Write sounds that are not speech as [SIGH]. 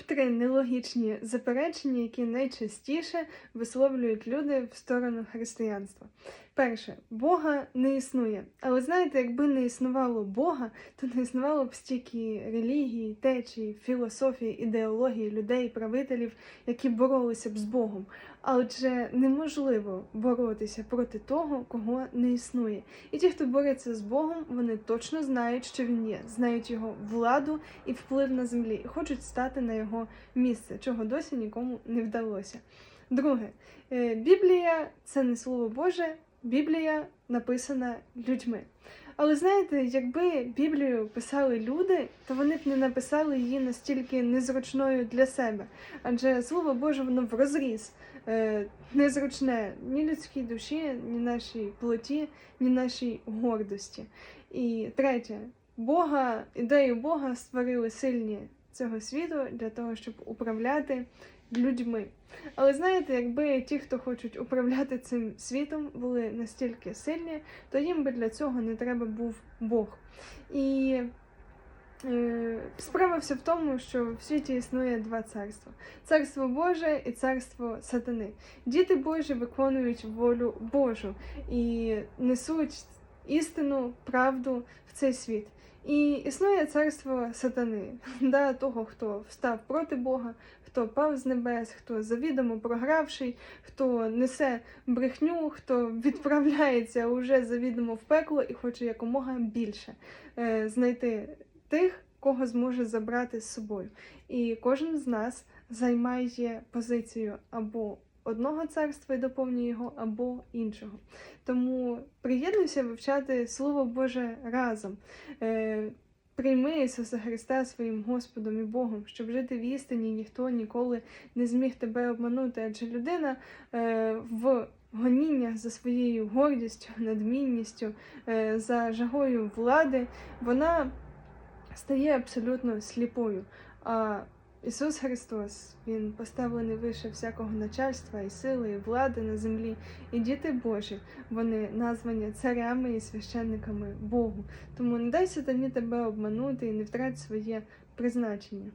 Топ-3 нелогічні заперечення, які найчастіше висловлюють люди в сторону християнства. Перше, Бога не існує. Але знаєте, якби не існувало Бога, то не існувало б стільки релігії, течії, філософії, ідеології, людей, правителів, які боролися б з Богом. А неможливо боротися проти того, кого не існує. І ті, хто бореться з Богом, вони точно знають, що він є, знають його владу і вплив на землі, і хочуть стати на його місце, чого досі нікому не вдалося. Друге, е, Біблія це не слово Боже, Біблія написана людьми. Але знаєте, якби Біблію писали люди, то вони б не написали її настільки незручною для себе. Адже слово Боже, воно врозріз е, незручне ні людській душі, ні нашій плоті, ні нашій гордості. І третє, Бога, ідею Бога створили сильні цього світу для того, щоб управляти людьми. Але знаєте, якби ті, хто хочуть управляти цим світом, були настільки сильні, то їм би для цього не треба був Бог. І е, справа вся в тому, що в світі існує два царства: царство Боже і царство сатани. Діти Божі виконують волю Божу і несуть істину, правду в цей світ. І існує царство сатани, [LAUGHS] да, того, хто встав проти Бога, хто пав з небес, хто завідомо програвший, хто несе брехню, хто відправляється уже завідомо в пекло і хоче якомога більше е, знайти тих, кого зможе забрати з собою. І кожен з нас займає позицію або одного царства і доповнює його, або іншого. Тому приєднуйся вивчати Слово Боже разом. Е, Прийми Ісуса Христа своїм Господом і Богом, щоб жити в істині, ніхто ніколи не зміг тебе обманути, адже людина е, в гоніннях за своєю гордістю, надмінністю, е, за жагою влади, вона стає абсолютно сліпою. А Ісус Христос, Він поставлений вище всякого начальства і сили, і влади на землі. І діти Божі, вони названі царями і священниками Богу. Тому не дай сатані тебе обманути і не втрать своє призначення.